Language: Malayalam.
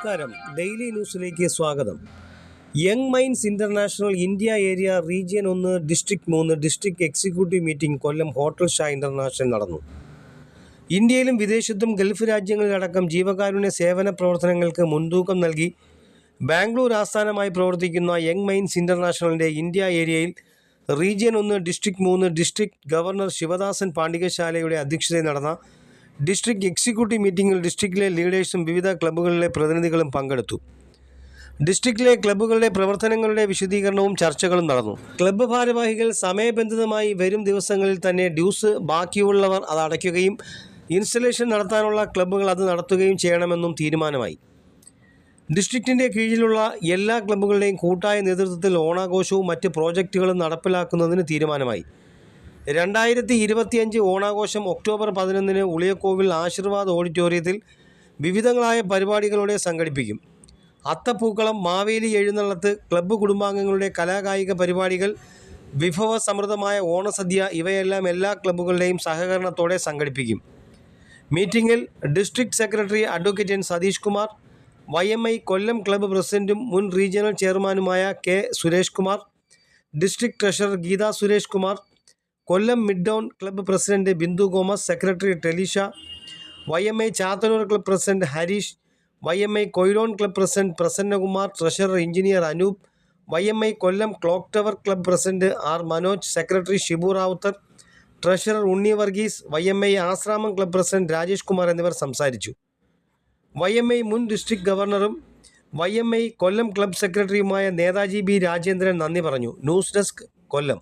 നമസ്കാരം. ഡെയിലി ന്യൂസിലേക്ക് സ്വാഗതം. Young men's international India area region ഒന്ന് ഡിസ്ട്രിക്ട് മൂന്ന് district executive meeting Kollam hotel Shah international നടന്നു. ഇന്ത്യയിലും വിദേശത്തും ഗൾഫ് രാജ്യങ്ങളിലടക്കം ജീവകാരുണ്യ സേവന പ്രവർത്തനങ്ങൾക്ക് മുൻതൂക്കം നൽകി ബാംഗ്ലൂർ ആസ്ഥാനമായി പ്രവർത്തിക്കുന്ന യങ് മൈൻസ് ഇന്റർനാഷണലിന്റെ ഇന്ത്യ ഏരിയയിൽ റീജിയൻ ഒന്ന് ഡിസ്ട്രിക്ട് മൂന്ന് ഡിസ്ട്രിക്ട് ഗവർണർ ശിവദാസൻ പാണ്ഡികശാലയുടെ അധ്യക്ഷതയിൽ നടന്ന ഡിസ്ട്രിക്ട് എക്സിക്യൂട്ടീവ് മീറ്റിംഗിൽ ഡിസ്ട്രിക്റ്റിലെ ലീഡേഴ്സും വിവിധ ക്ലബ്ബുകളിലെ പ്രതിനിധികളും പങ്കെടുത്തു. ഡിസ്ട്രിക്റ്റിലെ ക്ലബ്ബുകളുടെ പ്രവർത്തനങ്ങളുടെ വിശദീകരണവും ചർച്ചകളും നടന്നു. ക്ലബ്ബ് ഭാരവാഹികൾ സമയബന്ധിതമായി വരും ദിവസങ്ങളിൽ തന്നെ ഡ്യൂസ് ബാക്കിയുള്ളവർ അത് അടയ്ക്കുകയും ഇൻസ്റ്റലേഷൻ നടത്താനുള്ള ക്ലബ്ബുകൾ അത് നടത്തുകയും ചെയ്യണമെന്നും തീരുമാനമായി. ഡിസ്ട്രിക്റ്റിന്റെ കീഴിലുള്ള എല്ലാ ക്ലബ്ബുകളുടെയും കൂട്ടായ നേതൃത്വത്തിൽ ഓണാഘോഷവും മറ്റ് പ്രോജക്റ്റുകളും നടപ്പിലാക്കുന്നതിന് തീരുമാനമായി. രണ്ടായിരത്തി ഇരുപത്തിയഞ്ച് ഓണാഘോഷം ഒക്ടോബർ പതിനൊന്നിന് ഉളിയക്കോവിൽ ആശീർവാദ് ഓഡിറ്റോറിയത്തിൽ വിവിധങ്ങളായ പരിപാടികളോടെ സംഘടിപ്പിക്കും. അത്തപ്പൂക്കളം മാവേലി എഴുന്നള്ളത്ത് ക്ലബ്ബ് കുടുംബാംഗങ്ങളുടെ കലാകായിക പരിപാടികൾ വിഭവ സമൃദ്ധമായ ഓണസദ്യ ഇവയെല്ലാം എല്ലാ ക്ലബ്ബുകളുടെയും സഹകരണത്തോടെ സംഘടിപ്പിക്കും. മീറ്റിംഗിൽ district secretary advocate N Satheesh Kumar Y M I Kollam club പ്രസിഡന്റും മുൻ റീജിയണൽ ചെയർമാനുമായ K Suresh Kumar district treasurer Geetha Suresh Kumar Kollam mid town club president Bindu Gomez secretary Telisha Y M I Chathannur club president Harish Y M I Quilon club president Prasannakumar treasurer engineer Anoop Y M I Kollam clock tower club president R Manoj secretary Shibu Rawther treasurer Unni Varghese Y M I Ashramam club president Rajesh Kumar എന്നിവർ സംസാരിച്ചു. വൈ എം ഐ മുൻ ഡിസ്ട്രിക്ട് ഗവർണറും Y M I Kollam club സെക്രട്ടറിയുമായ നേതാജി ബി രാജേന്ദ്രൻ നന്ദി പറഞ്ഞു. News desk Kollam.